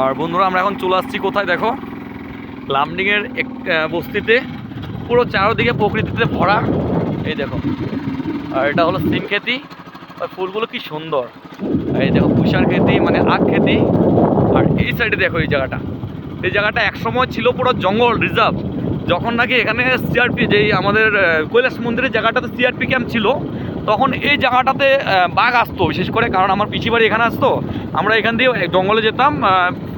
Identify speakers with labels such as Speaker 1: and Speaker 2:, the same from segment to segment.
Speaker 1: আর বন্ধুরা, আমরা এখন চলে আসছি কোথায় দেখো? লামডিংয়ের এক বস্তিতে। পুরো চারোদিকে প্রকৃতিতে ভরা। এই দেখো। আর এটা হলো সিম খেতি। আর ফুলগুলো কি সুন্দর। এই দেখো পুষার খেতি মানে আখ খেতি। আর এই সাইডে দেখো এই জায়গাটা। এই জায়গাটা একসময় ছিল পুরো জঙ্গল, রিজার্ভ। যখন নাকি এখানে সিআরপি যেই আমাদের কৈলাস মন্দিরের জায়গাটাতে সিআরপি ক্যাম্প ছিল তখন এই জায়গাটাতে বাঘ আসতো, বিশেষ করে কারণ আমার পিসি বাড়ি এখানে আসতো। আমরা এখান দিয়ে জঙ্গলে যেতাম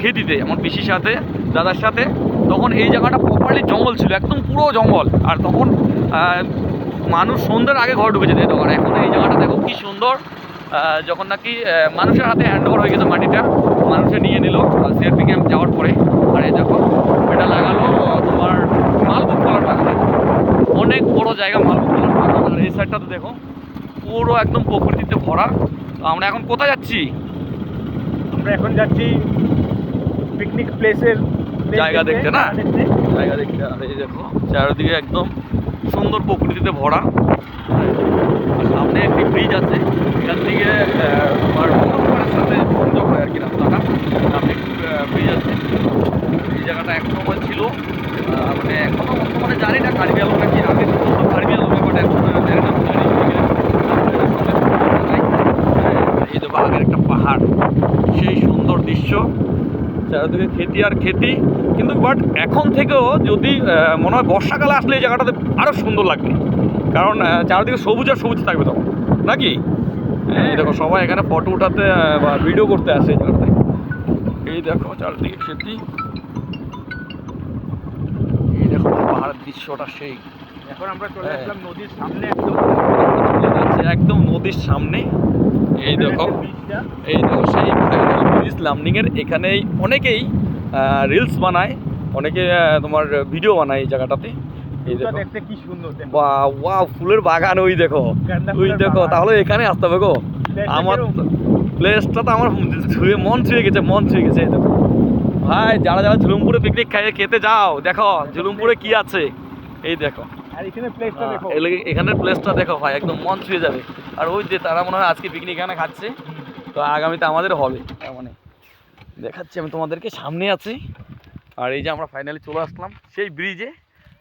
Speaker 1: খেতিতে, আমার পিসির সাথে, দাদার সাথে। তখন এই জায়গাটা প্রপারলি জঙ্গল ছিল, একদম পুরো জঙ্গল। আর তখন মানুষ সন্ধ্যার আগে ঘর ঢুকে যেত এই এখন এই জায়গাটা দেখো কি সুন্দর। যখন নাকি মানুষের হাতে হ্যান্ড ওভার হয়ে গেছে মাটিটা, মানুষে নিয়ে নিল সিআরপি ক্যাম্প যাওয়ার পরে। আর এই দেখো, এটা লাগালো তোমার মালভোগ কলার অনেক বড় জায়গা মালভোগ কলার আর এই সাইডটাতে দেখো পুরো একদম প্রকৃতিতে ভরা। তো আমরা এখন কোথায় যাচ্ছি?
Speaker 2: আমরা এখন যাচ্ছি পিকনিক প্লেসের
Speaker 1: জায়গা দেখতে। না? জায়গা দেখতে আর এই দেখো চারিদিকে একদম সুন্দর প্রকৃতিতে ভরা। সামনে একটি ব্রিজ আছে। এখান থেকে তোমার সাথে সংযোগ হয় আর কি রাস্তাটা। সামনে ব্রিজ আছে। এই জায়গাটা এক সময় ছিল। মানে এখনও বর্তমানে জানি না কার্বি আলম নাকি আগে ছিল কার্বি আলমে বাট এখন আগের একটা পাহাড়। সেই সুন্দর দৃশ্য। চারিদিকে খেতি আর খেতি। কিন্তু বাট এখন থেকেও যদি মনে হয় বর্ষাকালে আসলে এই জায়গাটাতে আরও সুন্দর লাগবে। কারণ চারিদিকে সবুজ আর সবুজ থাকবে তখন। নাকি? দেখো সবাই এখানে ফটো উঠাতে বা ভিডিও করতে আসে এই জায়গাটাতে। এই দেখো চারিদিকে খেতি। এই দেখো পাহাড়ের দৃশ্যটা সেই।
Speaker 2: এখন আমরা চলে
Speaker 1: হ্যাঁ।
Speaker 2: আসলাম নদীর সামনে একদম।
Speaker 1: যাচ্ছে একদম নদীর সামনে। এই দেখো এই দেখো সেই ব্রিজ লামনিংয়ের এখানেই অনেকেই রিলস বানায় অনেকে তোমার ভিডিও বানায় এই জায়গাটাতে। এই দেখো।
Speaker 2: দেখতে কি সুন্দর।
Speaker 1: বা ওয়া ফুলের বাগান ওই দেখো। ওই দেখো তাহলে এখানে আসতে হবে গো। আমার? প্লেসটা তো আমার ছুঁয়ে মন ছুঁয়ে গেছে মন ছুঁয়ে গেছে এই দেখো। ভাই যারা যারা ঝুলুমপুরে পিকনিক খাইয়ে খেতে যাও দেখো ঝুলুমপুরে কি আছে? এই দেখো।
Speaker 2: আর এখানে প্লেসটা দেখো।
Speaker 1: এলে- এখানের প্লেসটা দেখো ভাই একদম মন ছুঁয়ে যাবে। আর ওই যে তারা মনে হয় আজকে পিকনিক এখানে খাচ্ছে তো আগামীতে আমাদের হবে। মানে দেখাচ্ছি আমি তোমাদেরকে সামনে আছি। আর এই যে আমরা ফাইনালি চলে আসলাম সেই ব্রিজে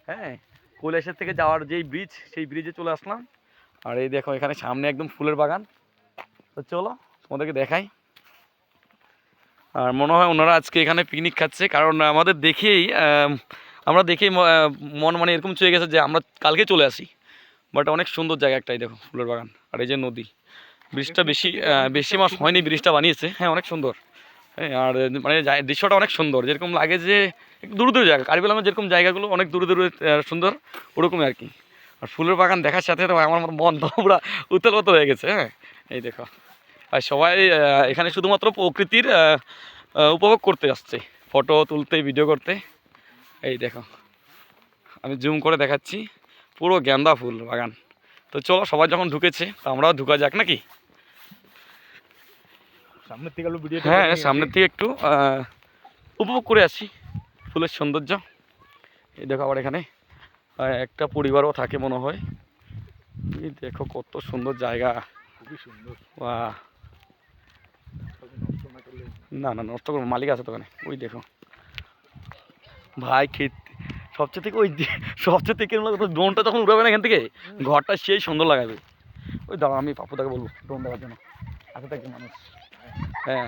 Speaker 1: হ্যাঁ কৈলাসের থেকে যাওয়ার যেই ব্রিজ সেই ব্রিজে চলে আসলাম। আর এই দেখো এখানে সামনে একদম ফুলের বাগান। তো চলো তোমাদেরকে দেখাই। আর মনে হয় ওনারা আজকে এখানে পিকনিক খাচ্ছে কারণ আমাদের দেখেই আমরা দেখেই ম- মন মানে এরকম চলে গেছে যে আমরা কালকে চলে আসি। বাট অনেক সুন্দর জায়গা একটাই দেখো, ফুলের বাগান আর এই যে নদী। ব্রিজটা বেশি বেশি মাস হয়নি, ব্রিজটা বানিয়েছে। হ্যাঁ অনেক সুন্দর। হ্যাঁ আর মানে দৃশ্যটা অনেক সুন্দর। যেরকম লাগে যে দূরে দূরে জায়গা কার্বিলামের যেরকম জায়গাগুলো অনেক দূরে দূরে সুন্দর, ওরকমই আর কি। আর ফুলের বাগান দেখার সাথে আমার মন তো পুরো উত্তল পাতল হয়ে গেছে হ্যাঁ। এই দেখো। আর সবাই এখানে শুধুমাত্র প্রকৃতির উপভোগ করতে আসছে। ফটো তুলতে ভিডিও করতে। এই দেখো আমি জুম করে দেখাচ্ছি পুরো গেন্দা ফুল বাগান। তো চলো সবাই যখন ঢুকেছে তো আমরাও ঢুকা যাক নাকি?
Speaker 2: সামনের থেকে আলো ভিডিওটা
Speaker 1: হ্যাঁ সামনের থেকে একটু উপভোগ করে আসি ফুলের সৌন্দর্য। এই দেখো আবার এখানে একটা পরিবারও থাকে মনে হয়। এই দেখো কত সুন্দর জায়গা।
Speaker 2: খুবই সুন্দর। না
Speaker 1: না না নষ্ট করব মালিক আছে তো ওখানে। ওই দেখো। ভাই, খেত, সবচেয়ে থেকে ওই সবচেয়ে থেকে ড্রোনটা তখন উড়াবে না এখান থেকে, ঘরটা সেই সুন্দর লাগাবে। ওই দাঁড়া আমি পাপুদাকে বলব ড্রোন দেখার জন্য। আগে থাকবে মানুষ। হ্যাঁ।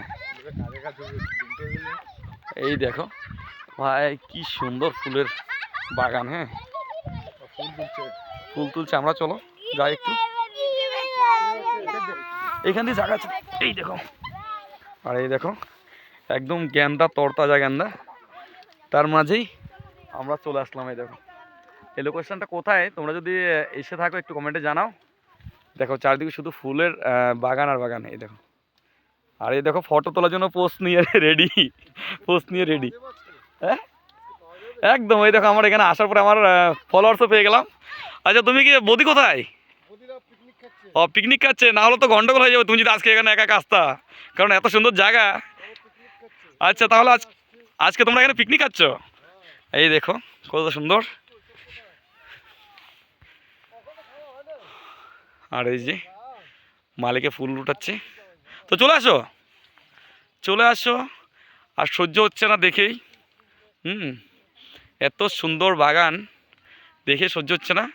Speaker 1: এই দেখো, ভাই, কি সুন্দর ফুলের বাগান হ্যাঁ।
Speaker 2: ফুল
Speaker 1: তুলছে, আমরা চলো, যাই একটু। এখান দিয়ে জায়গা আছে। এই দেখো। আর, এই দেখো, একদম গ্যান্দা তরতাজা গ্যান্দা তার মাঝেই আমরা চলে আসলাম এই দেখো। এই লোকেশনটা কোথায়? তোমরা যদি এসে থাকো, একটু কমেন্টে জানাও। দেখো, চারদিকে শুধু ফুলের বাগান আর বাগান এই দেখো। আর এই দেখো ফটো তোলার জন্য পোস্ট নিয়ে রেডি পোস্ট নিয়ে রেডি হ্যাঁ? একদম, এই দেখো, আমার এখানে আসার পরে আমার ফলোয়ার্সও পেয়ে গেলাম। আচ্ছা তুমি কি, বদি কোথায়? ও পিকনিক খাচ্ছে। না হলে তো গন্ডগোল হয়ে যাবে। তুমি যদি আজকে এখানে একা একা কারণ এত সুন্দর জায়গা। আচ্ছা তাহলে আজ আজকে তোমরা এখানে পিকনিক খাচ্ছ? এই দেখো কত সুন্দর। আর এই যে, মালিকে ফুল উঠাচ্ছে। তো চলে আসো। চলে আসো। আর সহ্য হচ্ছে না দেখেই। হুম, এত সুন্দর বাগান, দেখে সহ্য হচ্ছে না।